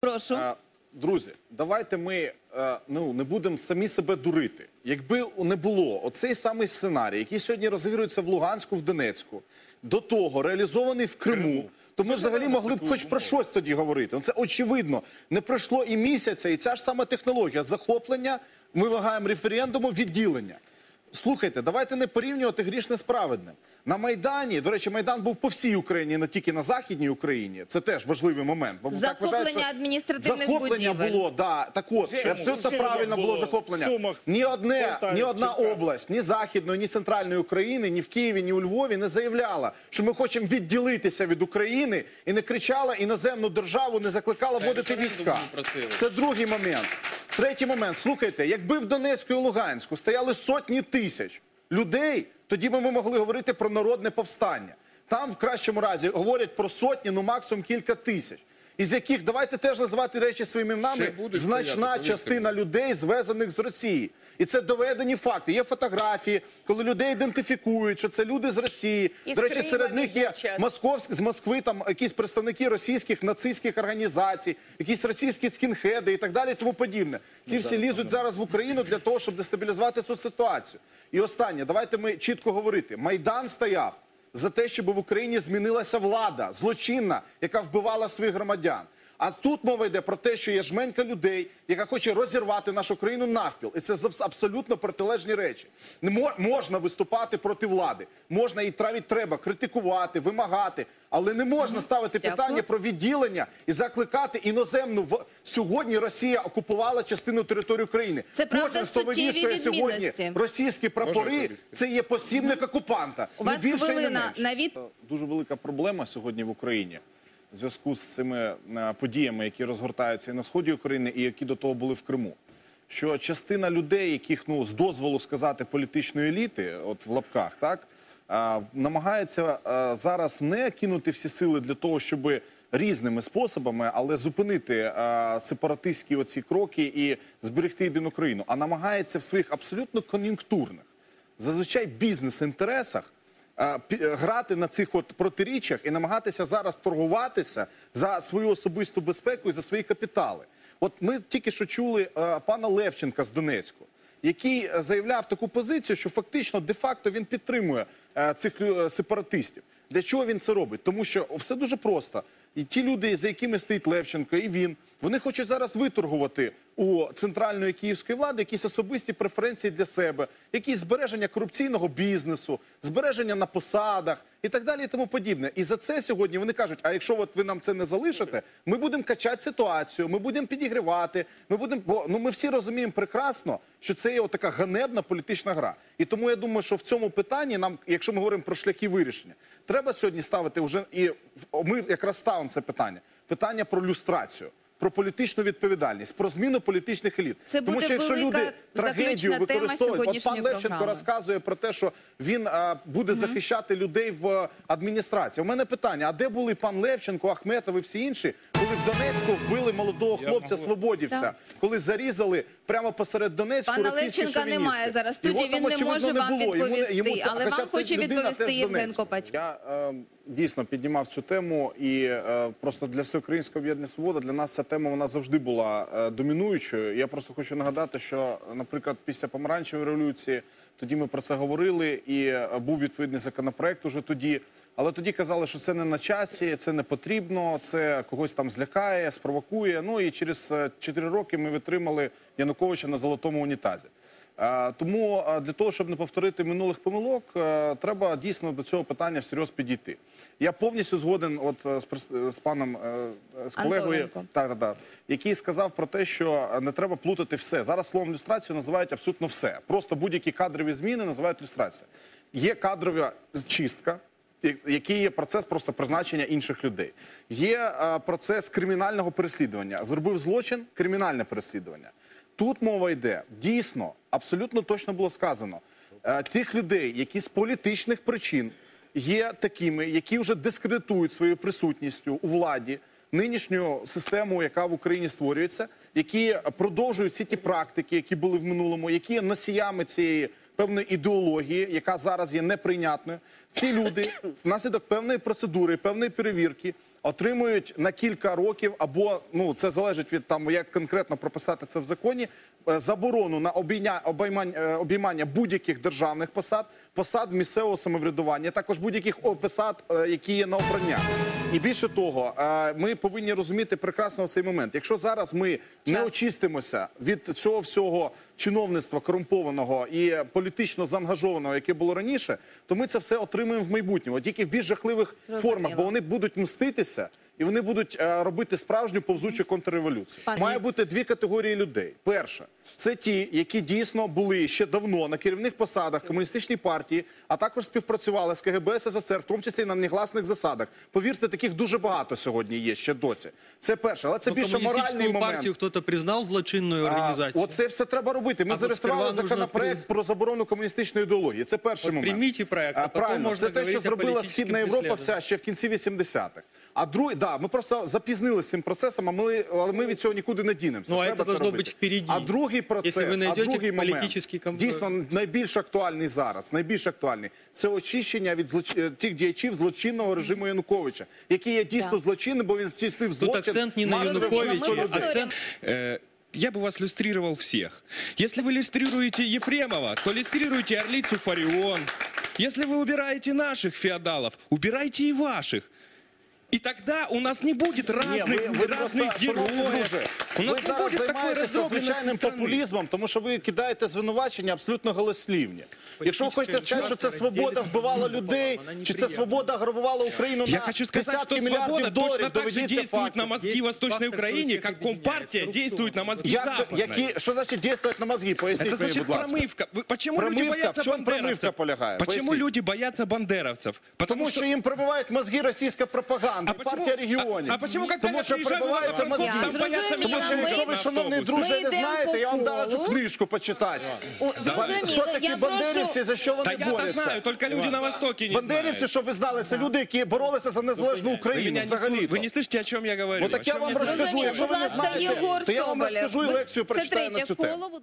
Прошу. Е, Друзі, давайте ми е, ну, не будемо самі себе дурити. Якби не було оцей самий сценарій, який сьогодні розігрується в Луганську, в Донецьку, до того реалізований в Криму, то ми взагалі могли б хоч про щось тоді говорити. Ну, Це очевидно. Не пройшло і місяця, і ця ж сама технологія захоплення. Ми вимагаємо референдуму відділення. Слухайте, давайте не порівнювати грішне з праведним. На Майдані, до речі, Майдан був по всій Україні, не тільки на Західній Україні. Це теж важливий момент. Бо так Захоплення вважають, що адміністративних захоплення будівель. було, да. Так от, Чому? абсолютно Сумах правильно було було, захоплення. Сумах, ні одне, Полтаві, ні одна Черкасах. область, ні Західної, ні Центральної України, ні в Києві, ні у Львові не заявляла, що ми хочемо відділитися від України і не кричала іноземну державу, не закликала вводити війська. просили. Це другий момент. Третій момент. Слухайте, якби в Донецьку і Луганську стояли сотні тисяч людей, тоді би ми могли говорити про народне повстання. Там в кращому разі говорять про сотні, ну максимум кілька тисяч. Із яких давайте теж називати речі своїми іменами, значна стояти, частина людей, звезених з Росії. І це доведені факти. Є фотографії, коли людей ідентифікують, що це люди з Rосії. Із До речі, серед них є московськ з Москви, там якісь представники російських нацистських організацій, якісь російські скінхеди і так далі, і тому подібне. Ці всі лізуть зараз в Україну для того, щоб дестабілізувати цю ситуацію. І останнє, давайте ми чітко говорити: майдан стояв за те, щоб в Україні змінилася влада злочинна, яка вбивала своїх громадян. А тут мова йде про те, що є жменька людей, яка хоче розірвати нашу країну навпіл, і це абсолютно протилежні речі. Не мо- можна виступати проти влади, можна і навіть треба критикувати, вимагати, але не можна ставити питання про відділення і закликати іноземну в сьогодні. Росія окупувала частину території України. Це, правда, суттєві сьогодні відмінності. російські прапори, це є посібник окупанта. У вас хвилина на від... Дуже велика проблема сьогодні в Україні в зв'язку з цими е, подіями, які розгортаються і на сході України, і які до того були в Криму. Що частина людей, яких ну з дозволу сказати політичної еліти, от в лапках, так е, намагається е, зараз не кинути всі сили для того, щоб різними способами, але зупинити е, сепаратистські оці кроки і зберегти єдину країну, а намагається в своїх абсолютно кон'юнктурних, зазвичай бізнес-інтересах грати на цих от протиріччях і намагатися зараз торгуватися за свою особисту безпеку і за свої капітали. От ми тільки що чули е, пана Левченка з Донецьку, який е, заявляв таку позицію, що фактично де-факто він підтримує е, цих е, сепаратистів. Для чого він це робить? Тому що все дуже просто. І ті люди, за якими стоїть Левченко, і він, вони хочуть зараз виторгувати у центральної київської влади якісь особисті преференції для себе, якісь збереження корупційного бізнесу, збереження на посадах і так далі, і тому подібне. І за це сьогодні вони кажуть: а якщо от ви нам це не залишите, ми будемо качати ситуацію, ми будемо підігрівати. Ми будемо, бо ну ми всі розуміємо прекрасно, що це є така ганебна політична гра. І тому я думаю, що в цьому питанні нам, якщо ми говоримо про шляхи вирішення, треба сьогодні ставити вже і ми якраз ставимо це питання: питання про люстрацію. Про політичну відповідальність, про зміну політичних еліт. Це Тому що якщо велика люди трагедію тема використовують, от пан Левченко програми. розказує про те, що він а, буде захищати людей в адміністрації. У мене питання: а де були пан Левченко, Ахметов і всі інші, коли в Донецьку вбили молодого хлопця можу- свободівця, Так. коли зарізали прямо посеред Донецьку Пана російські Левченка шовіністи? немає зараз там, він не може вам було. Йому не- йому це- але вам хоче відповісти Євген Копач. Я е, дійсно піднімав цю тему, і е, просто для всеукраїнського об'єднання свобода для нас ця тема вона завжди була е, домінуючою. Я просто хочу нагадати, що, наприклад, після помаранчевої революції тоді ми про це говорили, і е, був відповідний законопроект уже тоді. Але тоді казали, що це не на часі, це не потрібно, це когось там злякає, спровокує. Ну і через 4 роки ми витримали Януковича на золотому унітазі. Е, Тому е, для того, щоб не повторити минулих помилок, е, треба дійсно до цього питання всерйоз підійти. Я повністю згоден, от з з паном з колегою, так, так, так, який сказав про те, що не треба плутати все. Зараз словом люстрацію називають абсолютно все. Просто будь-які кадрові зміни називають люстрація. Є кадрова чистка. Який є процес просто призначення інших людей, є е, процес кримінального переслідування. Зробив злочин, кримінальне переслідування. Тут мова йде дійсно, абсолютно точно було сказано е, тих людей, які з політичних причин є такими, які вже дискредитують своєю присутністю у владі нинішню систему, яка в Україні створюється, які продовжують всі ті практики, які були в минулому, які є носіями цієї певної ідеології, яка зараз є неприйнятною. Ці люди внаслідок певної процедури, певної перевірки отримують на кілька років, або ну це залежить від там, як конкретно прописати це в законі, е, заборону на обійня, обіймання, е, обіймання будь-яких державних посад, посад місцевого самоврядування, також будь-яких посад, е, які є на обрання. І більше того, ми повинні розуміти прекрасно цей момент. Якщо зараз ми не очистимося від цього всього чиновництва корумпованого і політично заангажованого, яке було раніше, то ми це все отримаємо в майбутньому, тільки в більш жахливих Розуміло. формах, бо вони будуть мститися. І вони будуть е, робити справжню повзучу контрреволюцію. Пане- Має бути дві категорії людей. Перша це ті, які дійсно були ще давно на керівних посадах комуністичній партії, а також співпрацювали з КГБ СССР, в тому числі на негласних засадах. Повірте, таких дуже багато сьогодні є ще досі. Це перше, але це Ну, більше моральний момент. партию кто-то признал злочинную А. Оце все треба робити. Ми А зареєстрували нужно законопроект про заборону комуністичної ідеології. Це перший От момент. прийміть проект, а потім правильно. можна це те, що говорити о зробила політичному Східна Європа вся ще в кінці 80-х. А другий, да, ми просто запізнилися з цим процесом, а ми, але ми від цього нікуди не дінемося. Ну, а Треба це должно робити. бути впереді. А другий процес, Якщо ви а знайдете другий момент, політичний ком- дійсно найбільш актуальний зараз, найбільш актуальний, це очищення від злоч... е, тих діячів злочинного режиму Януковича, який є дійсно Да. злочинним, бо він здійснив Тут злочин. акцент не на масових Януковича, вбивств ми людей. повторюємо. Акцент Э, я бы вас люстрировал всех. Если вы люстрируете Ефремова, то люстрируйте Орлицу Фарион. Если вы убираете наших феодалов, убирайте и ваших. И тогда у нас не будет Ні, разных, ви, ви разных просто, шановні героев. друже, У нас ви не зараз будет такой займаєтеся раздробленности звичайним страны. популізмом, тому що ви кидаєте звинувачення абсолютно голослівні. Якщо ви хочете сказати, що це свобода вбивала людей, чи це свобода грабувала Україну Я на хочу сказать, десятки что свобода мільярдів точно доларів, так же доведіться действует на факти. мозги Есть Восточной фактор, Украине, который как всех объединяет. Компартия Коррупция. действует на мозги Як, западной. які, що значить дійствувати на мозги? Поясніть Это мені, значит будь ласка. промывка. Вы- Почему люди Промывка? боятся В чем промывка бандеровцев? полягает? Почему Поясните. люди боятся бандеровцев? Потому Тому що їм пробивають мозги російська пропаганда, А і партія почему- регіонів. а- а почему, когда Тому я що приезжаю пробиваються в Новгород, мозги. там боятся Зрозуміло, Тому що ми- якщо ви, шановний друже, Ми не йдемо знаєте, я вам по дам цю колу. книжку почитати. О, Хто Зрозуміло, такі я бандерівці, прошу. за що Да вони я-то борються? знаю, только люди на Востоке не Бандерівці, знают. щоб ви знали, це люди, які боролися за незалежну Вы Україну меня не, взагалі. слу- вы не слышите, о чем я говорю? Ну О так я чем вам я розкажу, Зрозуміло, якщо будь ви не ласка, знаєте, Єгор то я вам Соболєв. розкажу і лекцію Це прочитаю на третє цю тему. коло.